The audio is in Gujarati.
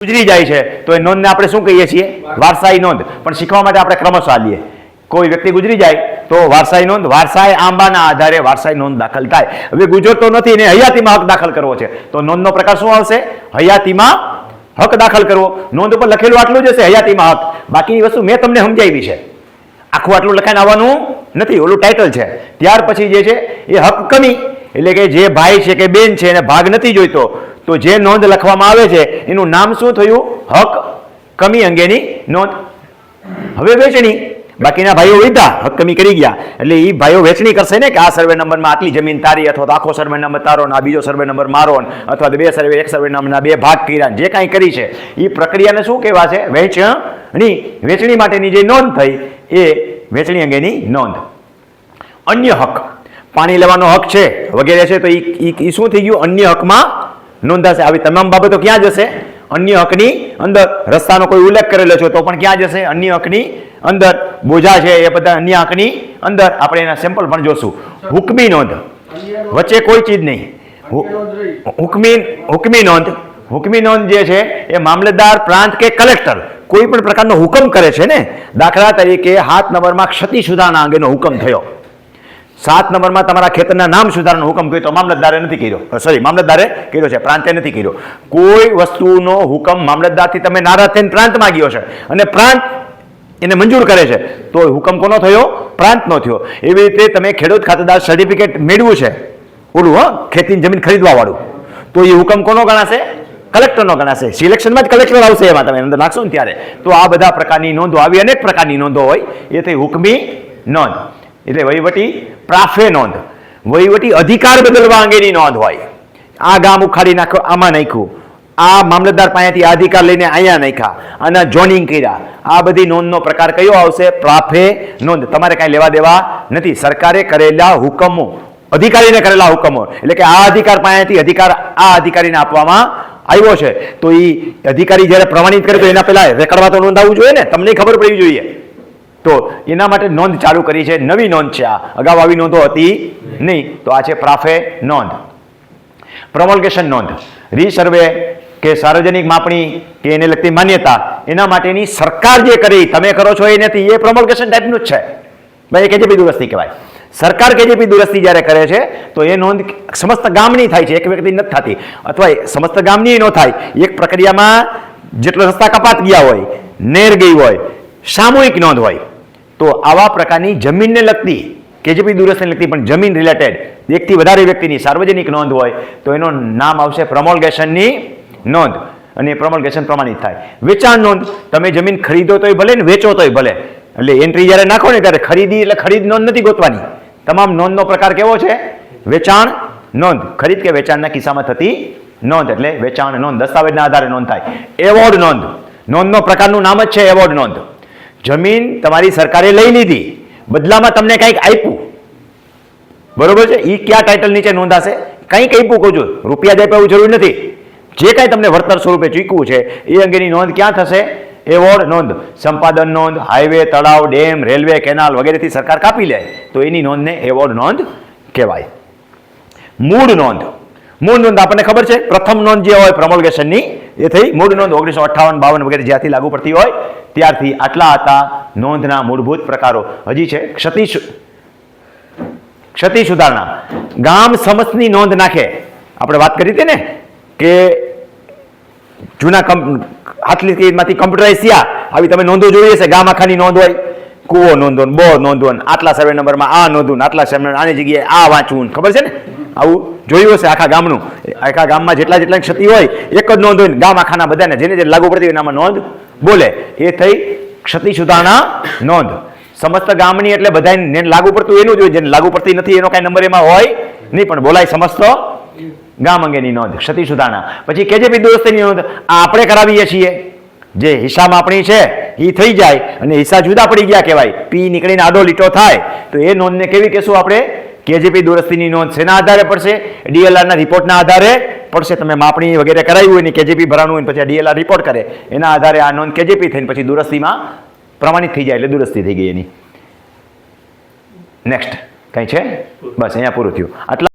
ગુજરી જાય છે, તો એ નોંધને આપણે શું કહીએ છીએ? વારસાઈ નોંધ. પણ શીખવા માટે આપણે ક્રમશ આલીએ કોઈ વ્યક્તિ ગુજરી જાય, તો વારસાઈ નોંધ, વારસાઈ આંબાના આધારે વારસાઈ નોંધ દાખલ થાય. હવે ગુજરતો નથી ને હયાતીમાં હક દાખલ કરવો છે. તો નોંધનો પ્રકાર શું આવશે? હયાતીમાં હક દાખલ કરવો. નોંધ ઉપર લખેલું આટલું જ હશે, હયાતીમાં હક. બાકીની વસ્તુ મેં તમને સમજાવી છે. આખું આટલું લખાઈને આવવાનું નથી, ઓલું ટાઇટલ છે. ત્યાર પછી જે છે, એ હક કમી. એટલે કે જે ભાઈ છે કે બેન છે, એને ભાગ નથી જોઈતો. તો જે નોંધ લખવામાં આવે છે, એનું નામ શું થયું? હક કમી અંગેની નોંધ. હવે વેચણી. બાકીના ભાઈઓ લીધા હક કમી કરી ગયા. એટલે એ ભાઈઓ વેચણી કરશે ને કે આ સર્વે નંબરમાં આટલી જમીન તારી અથવા તો આખો સર્વે નંબર તારો ને આ બીજો સર્વે નંબર મારો અથવા બે સર્વે, એક સર્વે નંબરના બે ભાગ કર્યા જે કાંઈ કરી છે એ પ્રક્રિયાને શું કહેવા છે વેચણી. વેચણી માટેની જે નોંધ થઈ, એ વેચણી અંગેની નોંધ. અન્ય હક. પાણી લેવાનો હક છે વગેરે છે, તો એ શું થઈ ગયું? અન્ય હકમાં નોંધાશે આવી તમામ બાબતો ક્યાં જશે? અન્ય હકની અંદર રસ્તાનો કોઈ ઉલ્લેખ કરેલો છે તો પણ ક્યાં જશે? અન્ય હકની અંદર બોજા છે, એ બધા અન્ય હકની અંદર આપણે એના સેમ્પલ પણ જોશું. હુકમી નોંધ. વચ્ચે કોઈ ચીજ નહીં. હુકમી હુકમી નોંધ. હુકમી નોંધ જે છે, એ મામલતદાર પ્રાંત કે કલેક્ટર કોઈ પણ પ્રકારનો હુકમ કરે છે ને? દાખલા તરીકે હાથ નંબરમાં ક્ષતિ સુધારણા અંગેનો હુકમ થયો. સાત નંબરમાં તમારા ખેતરના નામ સુધારવાનો હુકમ કર્યો તો મામલતદારે નથી કર્યો. સોરી મામલતદારે કર્યો છે, પ્રાંતે નથી કર્યો. કોઈ વસ્તુનો હુકમ મામલતદારથી તમે નારાજ થઈને પ્રાંત માગ્યો છે અને પ્રાંત એને મંજૂર કરે છે, તો હુકમ કોનો થયો? પ્રાંતનો થયો. એવી રીતે તમે ખેડૂત ખાતેદાર સર્ટિફિકેટ મેળવ્યું છે. ઓલું, હં, ખેતીની જમીન ખરીદવા વાળું તો એ હુકમ કોનો ગણાશે? કલેક્ટરનો ગણાશે. સિલેક્શનમાં જ કલેક્ટર આવશે એમાં તમે, અંદર નાખશો ને ત્યારે. તો આ બધા પ્રકારની નોંધો, આવી અનેક પ્રકારની નોંધો હોય, એ થઈ હુકમી નોંધ. એટલે વહીવટી પ્રાફે નોંધ. વહીવટી અધિકાર બદલવા અંગેની નોંધ હોય. આ ગામ ઉખાડી નાખો આમાં નાખ્યું. આ મામલતદાર પાસેથી આ અધિકાર લઈને અહીંયા નાખ્યા અને જોનિંગ કર્યા. આ બધી નોંધનો પ્રકાર કયો આવશે? પ્રાફે નોંધ. તમારે કાંઈ લેવા દેવા નથી. સરકારે કરેલા હુકમો, અધિકારીને કરેલા હુકમો. એટલે કે આ અધિકાર પાસેથી અધિકાર આ અધિકારીને આપવામાં આવ્યો છે. તો એ અધિકારી જ્યારે પ્રમાણિત કરે તો એના પહેલા રેકર્ડમાં તો નોંધાવવું જોઈએ ને? તમને ખબર પડવી જોઈએ. તો એના માટે નોંધ ચાલુ કરી છે. નવી નોંધ છે આ. અગાઉ આવી નોંધો હતી નહીં. તો આ છે પ્રાફે નોંધ. પ્રમોલ્ગેશન નોંધ. રીસર્વે કે સાર્વજનિક માપણી કે એને લગતી માન્યતા એના માટેની સરકાર જે કરી, તમે કરો છો એ નથી. એ પ્રમોલ્ગેશન ટાઈપનું જ છે. ભાઈ, એ કેજેપી દુરસ્તી કહેવાય. સરકાર કેજેપી દુરસ્તી જ્યારે કરે છે, તો એ નોંધ સમસ્ત ગામની થાય છે. એક વ્યક્તિ નથી થતી. અથવા સમસ્ત ગામની ન થાય. એક પ્રક્રિયામાં જેટલો રસ્તા કપાત ગયા હોય, નેર ગઈ હોય, સામૂહિક નોંધ હોય. તો આવા પ્રકારની જમીનને લગતી કે જે બી દૂરસ્થને લગતી પણ જમીન રિલેટેડ એકથી વધારે વ્યક્તિની સાર્વજનિક નોંધ હોય, તો એનું નામ આવશે પ્રમોલગેશનની નોંધ. અને પ્રમોલગેશન પ્રમાણિત થાય. વેચાણ નોંધ, તમે જમીન ખરીદો તોય ભલે ને વેચો તોય ભલે. એટલે એન્ટ્રી જ્યારે નાખો ને ત્યારે ખરીદી એટલે ખરીદ નોંધ નથી ગોતવાની. તમામ નોંધનો પ્રકાર કેવો છે? વેચાણ નોંધ. ખરીદ કે વેચાણના કિસ્સામાં થતી નોંધ. એટલે વેચાણ નોંધ. દસ્તાવેજના આધારે નોંધ થાય. એવોર્ડ નોંધ. નોંધનો પ્રકારનું નામ જ છે એવોર્ડ નોંધ. જમીન તમારી સરકારે લઈ લીધી, બદલામાં તમને કંઈક આપ્યું. બરોબર છે? એ કયા ટાઇટલ નીચે નોંધાશે? કંઈક આપ્યું કહું છું. રૂપિયા જ આપ્યા જરૂરી નથી. જે કાંઈ તમને વળતર સ્વરૂપે ચૂકવું છે, એ અંગેની નોંધ ક્યાં થશે? એવોર્ડ નોંધ, સંપાદન નોંધ, હાઈવે, તળાવ, ડેમ, રેલવે, કેનાલ વગેરેથી સરકાર કાપી લે, તો એની નોંધને એવોર્ડ નોંધ કહેવાય. મૂળ નોંધ. મૂળ નોંધ આપણને ખબર છે? પ્રથમ નોંધ જે હોય પ્રમોલગેશનની, એ થઈ. મૂળ નોંધ ઓગણીસો અઠ્ઠાવન બાવન વગેરે જ્યાંથી લાગુ પડતી હોય ત્યારથી આટલા હતા નોંધના મૂળભૂત પ્રકારો. હજી છે, ક્ષતિ ક્ષતિ સુધારણા. ગામ સમસની નોંધ નાખે. આપણે વાત કરી હતી ને કે જૂના આટલી હાથલીમાંથી કમ્પ્યુટરાઇઝ થયા. આવી તમે નોંધો જોઈ હશે, ગામ આખાની નોંધ હોય. કુવો નોંધો બો નોંધો આટલા સર્વે નંબરમાં આ નોંધવું આટલા સર્વે આની જગ્યાએ આ વાંચવું ખબર છે ને? આવું જોયું હશે આખા ગામનું. આખા ગામમાં જેટલા જેટલા ક્ષતિ હોય, એક જ નોંધ હોય ગામ આખાના બધાને, જેને જે લાગુ પડતી હોય એનામાં નોંધ બોલે. એ થઈ ક્ષતિ સુધારણા નોંધ. સમસ્ત ગામની એટલે બધાને લાગુ પડતું એનું જ હોય. જેને લાગુ પડતી નથી એનો કાંઈ નંબર એમાં હોય નહીં, પણ બોલાય સમસ્ત ગામ અંગેની નોંધ ક્ષતિ સુધારણા પછી કેજેપી દોસ્તની નોંધ? આપણે કરાવીએ છીએ. જે હિસાબ આપણી છે એ થઈ જાય અને હિસ્સા જુદા પડી ગયા કહેવાય. પી નીકળીને આડો લીટો થાય. તો એ નોંધને કેવી કહેશું આપણે? કેજીપી દુરસ્તીની નોંધ, શેના આધારે પડશે? ડીએલઆરના રિપોર્ટના આધારે પડશે, તમે માપણી વગેરે કરાવી હોય ને કેજીપી ભરાણું હોય ને પછી ડીએલઆર રિપોર્ટ કરે, એના આધારે આ નોંધ કેજીપી થઈને પછી દુરસ્તીમાં પ્રમાણિત થઈ જાય એટલે દુરસ્તી થઈ ગઈ એની. નેક્સ્ટ કંઈ છે? બસ, અહીંયા પૂરું થયું. આટલા